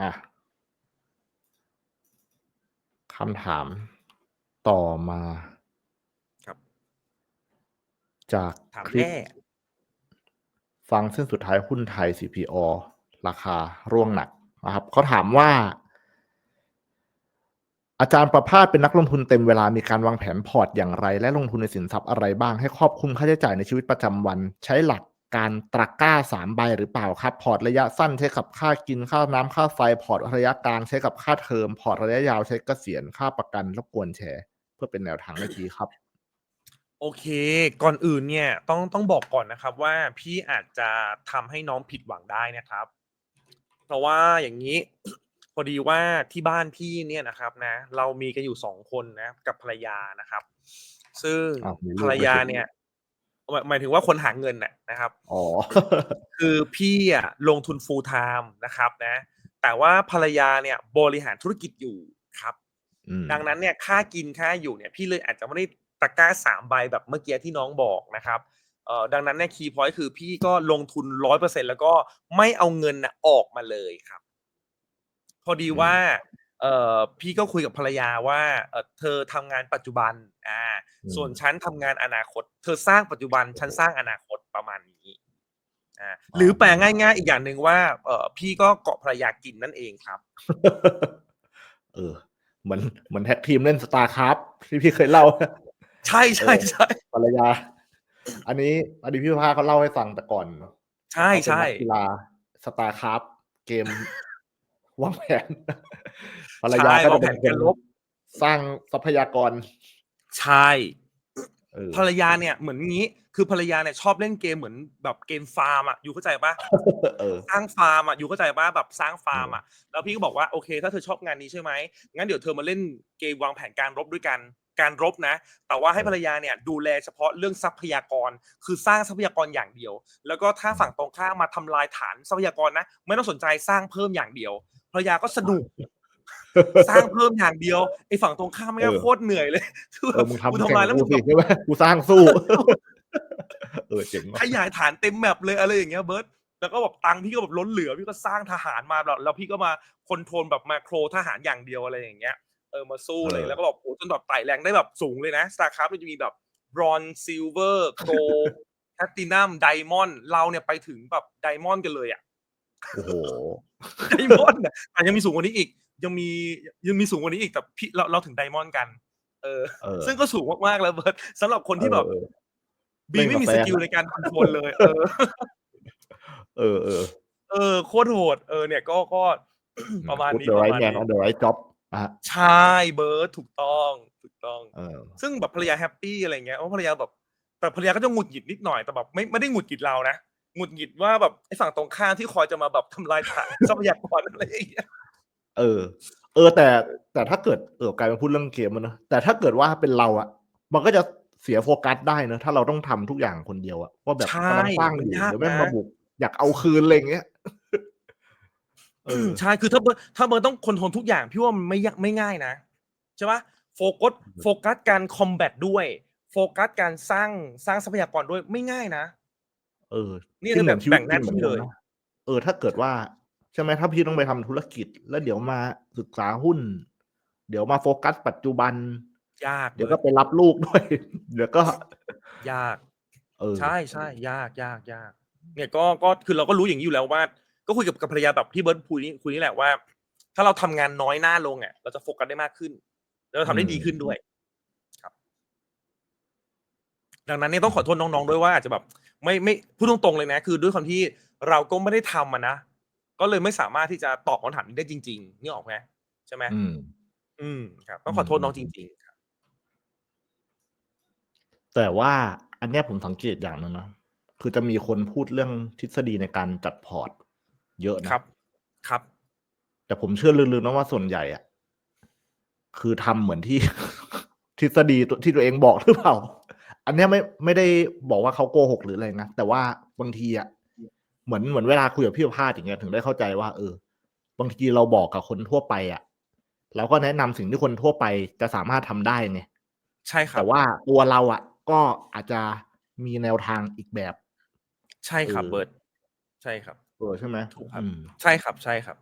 อะคำถามต่อมาครับ จากถามคลิปแน่ฟังเส้นสุดท้ายหุ้นไทย CPO ราคาร่วงหนักนะครับเขาถามว่า อาจารย์ประภาสเป็นนักลงทุนเต็มเวลามีการวางแผนพอร์ตอย่างไร และลงทุนในสินทรัพย์อะไรบ้างให้ครอบคลุมค่าใช้จ่ายในชีวิตประจำวัน ใช้หลัก การตรักก้าสามใบหรือเปล่าครับ พอร์ตระยะสั้นใช้กับค่ากินค่าน้ำค่าไฟ พอร์ตระยะกลางใช้กับค่าเทอม พอร์ตระยะยาวใช้เกษียณค่าประกันรบกวนแชร์ เพื่อเป็นแนวทางได้ทีครับ โอเค ก่อนอื่นเนี่ยต้องต้องบอกก่อนนะครับว่าพี่อาจจะทำให้น้องผิดหวังได้นะครับ เพราะว่าอย่างนี้พอดีว่าที่บ้านพี่เนี่ยนะครับนะ เรามีกันอยู่สองคนนะกับภรรยานะครับ ซึ่งอ้าวมีลูกภรรยาด้วยสิเนี่ย หมายหมายถึงว่าคนหาเงินน่ะนะครับอ๋อคือพี่อะลงทุน full time นะครับนะ แต่ว่าภรรยาเนี่ยบริหารธุรกิจอยู่ครับอืมดังนั้นเนี่ยค่ากินค่าอยู่เนี่ย พี่เลยอาจจะไม่ได้ตะกร้าสามใบแบบเมื่อกี้ที่น้องบอกนะครับเอ่อดังนั้นเนี่ยคีย์พอยต์คือพี่ก็ลงทุนร้อยเปอร์เซ็นแล้วก็ไม่เอาเงินนะออกมาเลยครับ พอดีว่า เอ่อพี่ก็คุยกับภรรยาว่าเอ่อเธอทำงานปัจจุบันอ่าอืมส่วนฉันทำงานอนาคต เธอสร้างปัจจุบันฉันสร้างอนาคตประมาณนี้อ่าหรือแปลง่ายๆ อีกอย่างหนึ่งว่าเอ่อพี่ก็เกาะภรรยากินนั่นเองครับ เออเหมือนเหมือนแท็กทีมเล่นสตาร์ครับที่พี่เคยเล่า ใช่ใช่ใช่ภรรยา อันนี้อันนี้พี่พาเขาเล่าให้ฟังแต่ก่อนใช่เขาเป็นใช่นักกีฬาสตาร์ครับเกม วางแผนภรรยาใช่ก็วาจะงแผเป็นนคการนรบสร้างทรัพยากร ใช่เออภรรยาเนี่ยเหมือนงี้ คือภรรยาเนี่ยชอบเล่นเกมเหมือนแบบเกมฟาร์มอะอยู่เข้าใจปะเออสร้างฟาร์มอะอยู่เข้าใจปะแบบสร้างฟาร์มอะแล้วพี่ก็บอกว่าโอเค ถ้าเธอชอบงานนี้ใช่ไหมงั้นเดี๋ยวเธอมาเล่นเกมวางแผนการรบด้วยกันการรบนะ แต่ว่าให้ภรรยาเนี่ยดูแลเฉพาะเรื่องทรัพยากร คือสร้างทรัพยากรอย่างเดียว แล้วก็ถ้าฝั่งตรงข้ามมาทำลายฐานทรัพยากรนะ ไม่ต้องสนใจสร้างเพิ่มอย่างเดียวภ รรยาก็สนุก สร้างเพิ่มอย่างเดียวไอ้ฝั่งตรงข้ามไม่งก็เออโคตรเหนื่อยเลยคือเอแบอบมึงกูทำทำลายแล้วกูมึงสิแบบใช่ไหมกูสร้างสู้ เออเจ๋งว่ะขยายฐานเต็มแมปเลยอะไรอย่างเงี้ยเบิร์ตแล้วก็แบบตังค์พี่ก็แบบล้นเหลือพี่ก็สร้างทหารมาแบบแล้วพี่ก็มาคอนโทรลแบบมาโครทหารอย่างเดียวอะไรอย่างเงี้ยเออมาสู้เลยแล้วก็แบบโอ้จนแบบไต่แรงได้แบบสูงเลยนะสตาร์คราฟมันจะมีแบบบรอนซิลเวอร์โกลแพตตินัมไดมอนด์เราเนี่ยไปถึงแบบไดมอนด์กันเลยอะ โอ้โหไดมอนด์แต่ยังมีสูงกว่านี้อีก ยังมียังมีสูงกว่านี้อีกแต่พี่เราเราถึงไดมอนด์กัน เออ เออซึ่งก็สูงมากๆแล้วเบิร์ตสำหรับคนที่แบบ เออ บีไม่มีเล่สนกับแฟนกิลในการคอนโทรลเลย เออ เออเออเออโคตรโหด เออเนี่ยก็ก็ ประมาณ Put นี้ the ประ right มาณ man นี้ on the right job อะใช่เบิร์ดถูกต้องถูกต้อง เออ ซึ่งแบบภรรยาแฮปปี้อะไรเงี้ยเพราะภรรยาแบบแต่ภรรยาก็จะหงุดหงิดนิดหน่อยแต่แบบไม่ไม่ได้หงุดหงิดเรานะ หงุดหงิดว่าแบบไอ้ฝั่งตรงข้ามที่คอยจะมาแบบทำลายฐานทรัพยากรอะไรอย่างเงี้ยเออ เออ แต่แต่ถ้าเกิดเออกลายเป็นพูดเรื่องเกมมันเนอะแต่ถ้าเกิดว่าเป็นเราอะมันก็จะเสียโฟกัสได้เนอะถ้าเราต้องทำทุกอย่างคนเดียวอะว่าแบบใช่กำลังสร้างอมันยู่ยากเดี๋ยวแม่งนะมาบุก อยากเอาคืนอะไรอย่างเงี้ยเออใช่คือถ้าเบิร์ดถ้าเบิร์ดต้องคอนโทรลทุกอย่างพี่ว่ามันไม่ยากไม่ง่ายนะใช่ปะโฟกัสโฟกัสการคอมแบทด้วย โฟกัสการสร้างสร้างทรัพยากรด้วยไม่ง่ายนะ เออนี่ซึ่คือเหแบมืบชีวิตแบ่งหน้าจริที่หมือเลยกัะเออ ถ้าเกิดว่าใช่ไหมถ้าพี่ต้องไปทำธุรกิจ แล้วเดี๋ยวมาศึกษาหุ้น เดี๋ยวมาโฟกัสปัจจุบัน ยาก เดี๋ยวก็ไปรับลูกด้วย เดี๋ยวก็ ยาก เออ ใช่ใช่ยากยากยากเนี่ยก็ก็คือเราก็รู้อย่างนี้อยู่แล้วว่า ก็คุยกับกับภรรยาแบบที่เบิร์ดคุยนี่คุยนี่แหละว่า ถ้าเราทำงานน้อยหน้าลงอะเราจะโฟกัสได้มากขึ้น แล้วเราทำได้อืมดีขึ้นด้วย ครับ ดังนั้นเนี่ยต้องขอโทษน้องๆด้วยว่าอาจจะแบบ ไม่ไม่พูดตรงๆเลยนะ คือด้วยความที่เราก็ไม่ได้ทำมันนะก็เลยไม่สามารถที่จะตอบคำถามนี้ได้จริงๆนี่ออกไหมใช่ไหมอืม อืมครับต้องขอโทษน้องจริง ๆ ครับ แต่ว่าอันเนี้ยผมสังเกตอย่างหนึงนะคือจะมีคนพูดเรื่องทฤษฎีในการจัดพอร์ต เยอะนะ ครับ ครับ แต่ผมเชื่อลึกๆนะว่าส่วนใหญ่อะคือทำเหมือนที่ ทฤษฎีตัวที่ตัวเองบอกหรือเปล่า อันเนี้ยไม่ไม่ได้บอกว่าเขาโกหกหรืออะไรนะแต่ว่าบางทีอะเหมือนเหมือนเวลาคุยกับพี่ประพาสอย่างเงี้ยถึงได้เข้าใจว่า เออ บางทีเราบอกกับคนทั่วไปอะเราก็แนะนำสิ่งที่คนทั่วไปจะสามารถทำได้ไงใช่ครับแต่ว่าตัวเราอะ ก็อาจจะมีแนวทางอีกแบบ ใช่ครับเออเบิร์ดใช่ครับเออใช่ไหมถูกครับอืมใช่ครับใช่ครับ